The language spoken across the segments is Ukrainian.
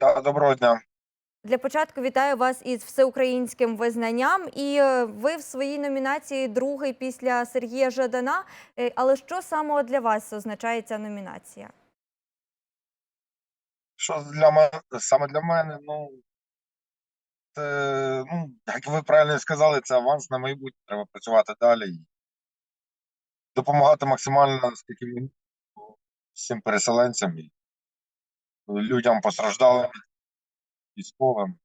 Да, доброго дня. Для початку вітаю вас із всеукраїнським визнанням. І е, ви в своїй номінації другий після Сергія Жадана. Е, Але що саме для вас означає ця номінація? Що для мене саме для мене, ну це, ну, як ви правильно сказали, це аванс на майбутнє. Треба працювати далі і допомагати максимально наскільки всім переселенцям і людям постраждалим, військовим.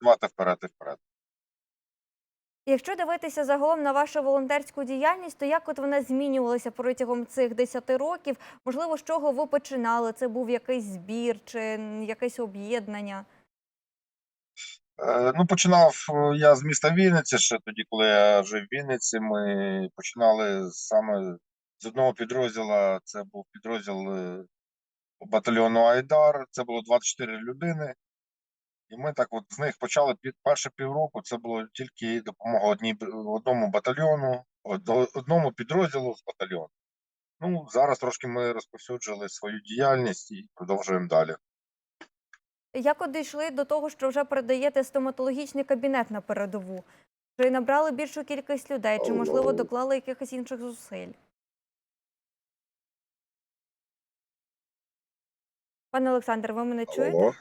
Давати вперед і вперед. Якщо дивитися загалом на вашу волонтерську діяльність, то як от вона змінювалася протягом цих 10 років? Можливо, з чого ви починали? Це був якийсь збір чи якесь об'єднання? Е, Ну, починав е, я з міста Вінниці, ще тоді, коли я жив в Вінниці, ми починали саме з одного підрозділу. Це був підрозділ е, батальйону Айдар. Це було 24 людини. І ми так от з них почали під перше півроку. Це було тільки допомога одній одному батальйону, одному підрозділу з батальйону. Ну, зараз трошки ми розповсюджили свою діяльність і продовжуємо далі. Як от дійшли до того, що вже передаєте стоматологічний кабінет на передову? Чи набрали більшу кількість людей, чи можливо доклали якихось інших зусиль? Пане Олександр, ви мене чуєте? Алло.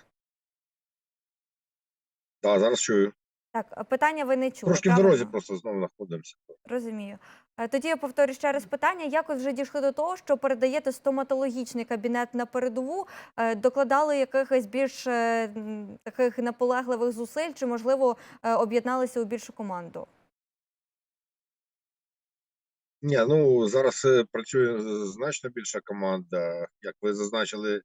Так, зараз чую. Так, питання ви не чули. Трошки в правильно? дорозі просто знову знаходимося. Розумію. Е, Тоді я повторю ще раз питання. Як ви вже дійшли до того, що передаєте стоматологічний кабінет на передову? Е, Докладали якихось більш е, м, таких наполегливих зусиль, чи можливо е, об'єдналися у більшу команду? Ні, ну зараз е, працює значно більша команда. Як ви зазначили,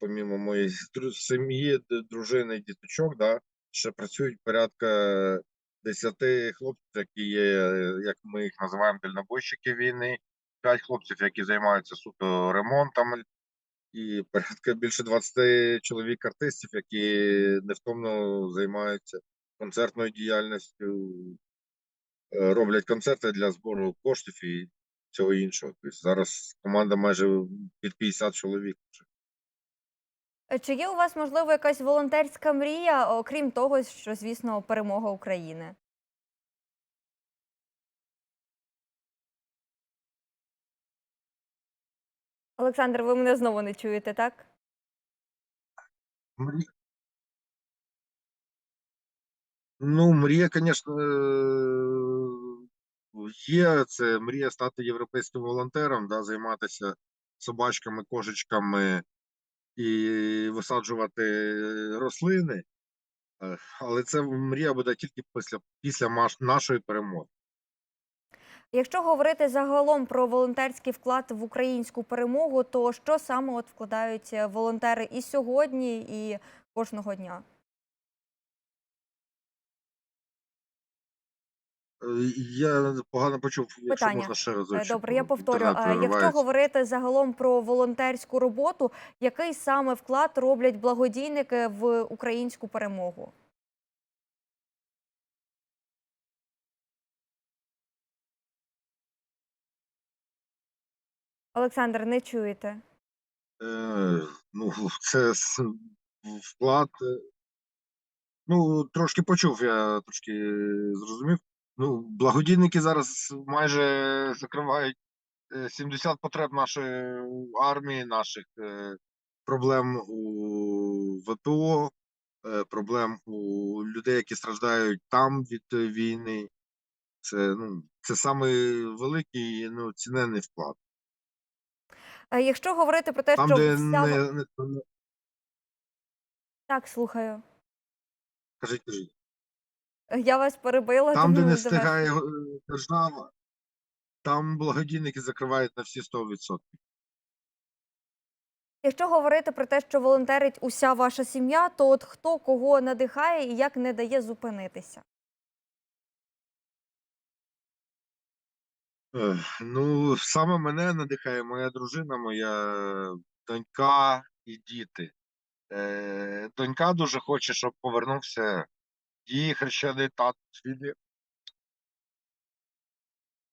помімо моєї сім'ї, дружини, діточок, да, ще працюють порядка 10 хлопців, які є, е, як ми їх називаємо, дальнобойщики війни, 5 хлопців, які займаються суто ремонтами, і порядка більше 20 чоловік артистів, які невтомно займаються концертною діяльністю, е, роблять концерти для збору коштів і всього іншого. Тобто зараз команда майже під 50 чоловік. Е, Чи є у вас, можливо, якась волонтерська мрія, окрім того, що, звісно, перемога України? Олександр, ви мене знову не чуєте, так? Ну, мрія, звісно, є. Це мрія стати європейським волонтером, да, займатися собачками, кошечками і висаджувати рослини. Е, Але це мрія буде тільки після, після нашої перемоги. Якщо говорити загалом про волонтерський вклад в українську перемогу, то що саме от вкладають е, волонтери і сьогодні, і кожного дня? Я погано почув, якщо Питання. можна ще Е, разочок. Добре, я повторю. інтернет Е, Якщо говорити загалом про волонтерську роботу, який саме вклад роблять благодійники в українську перемогу? Олександр, не чуєте? Е, ну, це с- вклад. е, Ну, трошки почув, я трошки зрозумів. Ну, благодійники зараз майже закривають е, 70 потреб нашої армії, наших е, проблем у ВПО, е, проблем у людей, які страждають там від е, війни. Це, ну, це самий великий ну, ціненний вклад. Е, Якщо говорити про те, Там, що де вся... не, не Так, слухаю. кажіть, кажіть. Е, Я вас перебила. Там, де тому не давай. встигає е, держава, там благодійники закривають на всі 100%. Якщо говорити про те, що волонтерить уся ваша сім'я, то от хто кого надихає і як не дає зупинитися? Е, Ну, саме мене надихає моя дружина, моя донька і діти. Е, Донька дуже хоче, щоб повернувся її хрещений тато з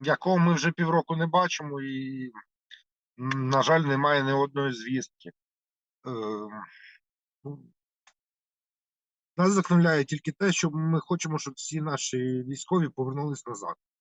якого ми вже півроку не бачимо, і, на жаль, немає ні одної звістки. Е, Ну, Нас захвиляє тільки те, що ми хочемо, щоб всі наші військові повернулись назад.